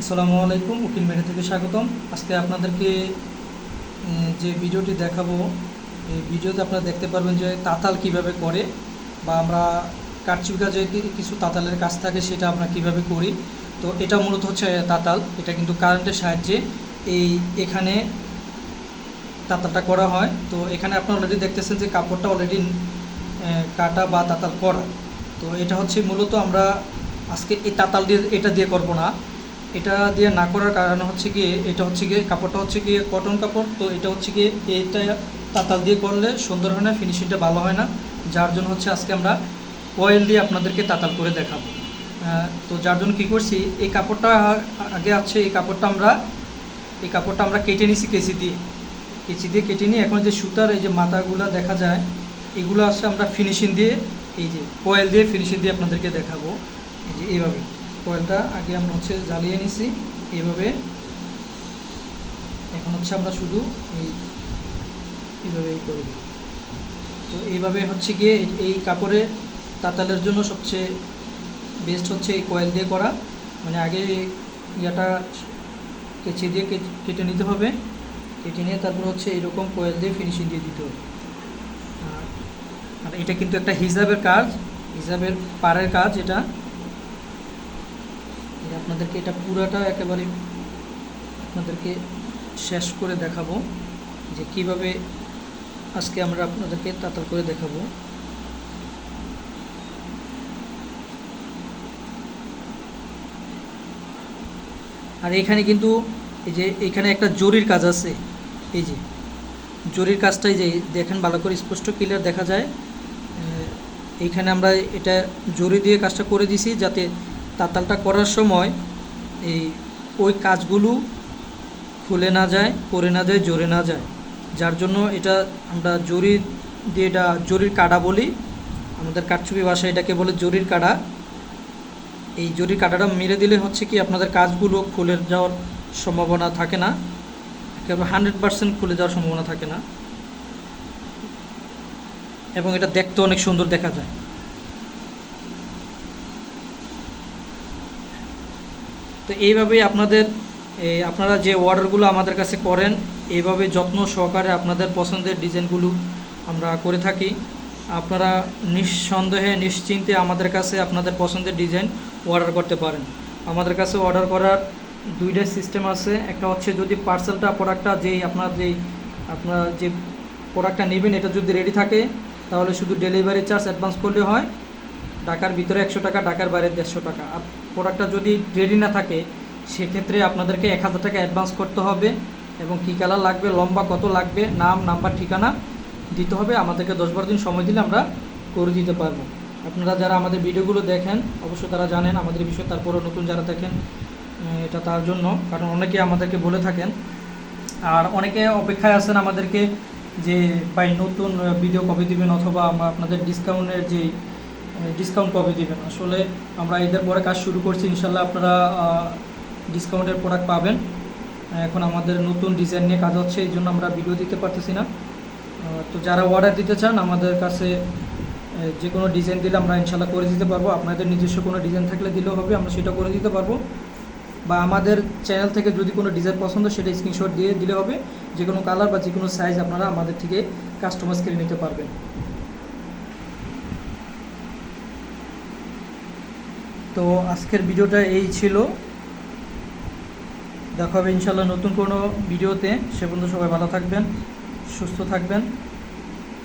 আসসালামু আলাইকুম, উকিল মেঘা থেকে স্বাগতম। আজকে আপনাদেরকে যে ভিডিওটি দেখাবো, এই ভিডিওতে আপনারা দেখতে পারবেন যে তাতাল কীভাবে করে বা আমরা কারচুপি কাজে কিছু তাতালের কাজ থাকে সেটা আমরা কীভাবে করি। তো এটা মূলত হচ্ছে তাতাল, এটা কিন্তু কারেন্টের সাহায্যে এই এখানে তাতালটা করা হয়। তো এখানে আপনারা অলরেডি দেখতেছেন যে কাপড়টা অলরেডি কাটা বা তাতাল করা। তো এটা হচ্ছে মূলত আমরা আজকে এই তাতাল দিয়ে, এটা দিয়ে করব না। এটা দিয়ে না করার কারণ হচ্ছে গিয়ে, এটা হচ্ছে গিয়ে কাপড়টা হচ্ছে গিয়ে কটন কাপড়, তো এটা হচ্ছে গিয়ে এটা তাতাল দিয়ে করলে সুন্দর হয় না ফিনিশিংটা ভালো হয় না। যার জন্য হচ্ছে আজকে আমরা অয়েল দিয়ে আপনাদেরকে তাতাল করে দেখাবো। তো যার জন্য কী করছি, এই কাপড়টা আগে আছে, এই কাপড়টা আমরা, এই কাপড়টা আমরা কেটে নিছি কেচি দিয়ে। কেচি দিয়ে কেটে নিয়ে এখন যে সুতার এই যে মাথাগুলো দেখা যায়, এগুলো আছে আমরা ফিনিশিং দিয়ে, এই যে কয়েল দিয়ে ফিনিশিং দিয়ে আপনাদেরকে দেখাবো। এই যে এইভাবে। কয়েলটা আগে আমরা হচ্ছে জ্বালিয়ে নিছি। এইভাবে। এখন হচ্ছে আমরা শুধু এই এইভাবে এই করব। তো এইভাবে হচ্ছে গিয়ে এই- কাপড়ে তাতালের জন্য সবচেয়ে বেস্ট হচ্ছে এই কয়েল দিয়ে করা। মানে আগে ইয়াটা কেচি দিয়ে কেটে নিতে হবে। কেটে নিয়ে তারপর হচ্ছে এরকম কয়েল দিয়ে ফিনিশিং দিয়ে দিতে হবে। আর- এটা কিন্তু একটা হিসাবের কাজ হিসাবের পাড়ের কাজ এটা। আপনাদেরকে এটা পুরাটা একেবারে আপনাদেরকে শেষ করে দেখাবো যে কীভাবে আজকে আমরা আপনাদেরকে তাতাল করে দেখাবো। আর এখানে কিন্তু এই যে এখানে একটা জরির কাজ আছে। এই যে জরির কাজটাই যে দেখেন ভালো করে স্পষ্ট ক্লিয়ার দেখা যায়। এইখানে আমরা এটা জরি দিয়ে কাজটা করে দিছি যাতে তাতালটা করার সময় এই ওই কাজগুলো খুলে না যায়, পড়ে না যায়, জোরে না যায়। যার জন্য এটা আমরা জরি দিয়ে এটা জরির কাটা বলি। আমাদের কারচুপি ভাষায় এটাকে বলে জরির কাটা। এই জরির কাটাটা মেরে দিলে হচ্ছে কি আপনাদের কাজগুলো খুলে যাওয়ার সম্ভাবনা থাকে না। একেবারে হান্ড্রেড পার্সেন্ট খুলে যাওয়ার সম্ভাবনা থাকে না। এবং এটা দেখতে অনেক সুন্দর দেখা যায়। তো এইভাবেই আপনাদের আপনারা যে অর্ডারগুলো আমাদের কাছে করেন, এইভাবে যত্ন সহকারে আপনাদের পছন্দের ডিজাইনগুলো আমরা করে থাকি। আপনারা নিঃসন্দেহে, নিশ্চিন্তে আমাদের কাছে আপনাদের পছন্দের ডিজাইন অর্ডার করতে পারেন। আমাদের কাছে অর্ডার করার দুইটা সিস্টেম আছে। একটা হচ্ছে যদি পার্সেলটা, প্রোডাক্টটা যেই আপনার যেই, আপনার যে প্রোডাক্টটা নেবেন, এটা যদি রেডি থাকে, তাহলে শুধু ডেলিভারি চার্জ অ্যাডভান্স করলে হয়। ঢাকার ভিতরে একশো টাকা, ঢাকার বাইরে দেড়শো টাকা। আর প্রোডাক্টটা যদি রেডি না থাকে, সেক্ষেত্রে আপনাদেরকে এক হাজার টাকা অ্যাডভান্স করতে হবে এবং কী কালার লাগবে, লম্বা কত লাগবে, নাম নাম্বার ঠিকানা দিতে হবে। আমাদেরকে দশ বারো দিন সময় দিলে আমরা করে দিতে পারব। আপনারা যারা আমাদের ভিডিওগুলো দেখেন, অবশ্যই তারা জানেন আমাদের বিষয়ে, তারপরও নতুন যারা দেখেন এটা তার জন্য। কারণ অনেকে আমাদেরকে বলে থাকেন, আর অনেকে অপেক্ষায় আছেন আমাদেরকে যে, ভাই, নতুন ভিডিও কবে দিবেন? অথবা আপনাদের ডিসকাউন্টের যে ডিসকাউন্ট কবে দিবেন। আসলে আমরা ঈদের পরে কাজ শুরু করছি ইনশাল্লাহ আপনারা ডিসকাউন্টের প্রোডাক্ট পাবেন। এখন আমাদের নতুন ডিজাইন নিয়ে কাজ হচ্ছে এই জন্য আমরা ভিডিও দিতে পারতেছি না। তো যারা অর্ডার দিতে চান, আমাদের কাছে যে কোনো ডিজাইন দিলে আমরা ইনশাল্লাহ করে দিতে পারব। আপনাদের নিজস্ব কোনো ডিজাইন থাকলে দিলেও হবে, আমরা সেটা করে দিতে পারব। বা আমাদের চ্যানেল থেকে যদি কোনো ডিজাইন পছন্দ, সেটা স্ক্রিনশট দিয়ে দিলে হবে। যে কোনো কালার বা যে কোনো সাইজ আপনারা আমাদের থেকে কাস্টমাইজ করে নিতে পারবেন। তো আজকের ভিডিওটা এই ছিল। দেখা হবে ইনশাল্লাহ নতুন কোনো ভিডিওতে। সে পর্যন্ত সবাই ভালো থাকবেন, সুস্থ থাকবেন।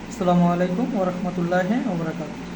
আসসালামু আলাইকুম ওরহমতুল্লাহ ওবরাকাতুহ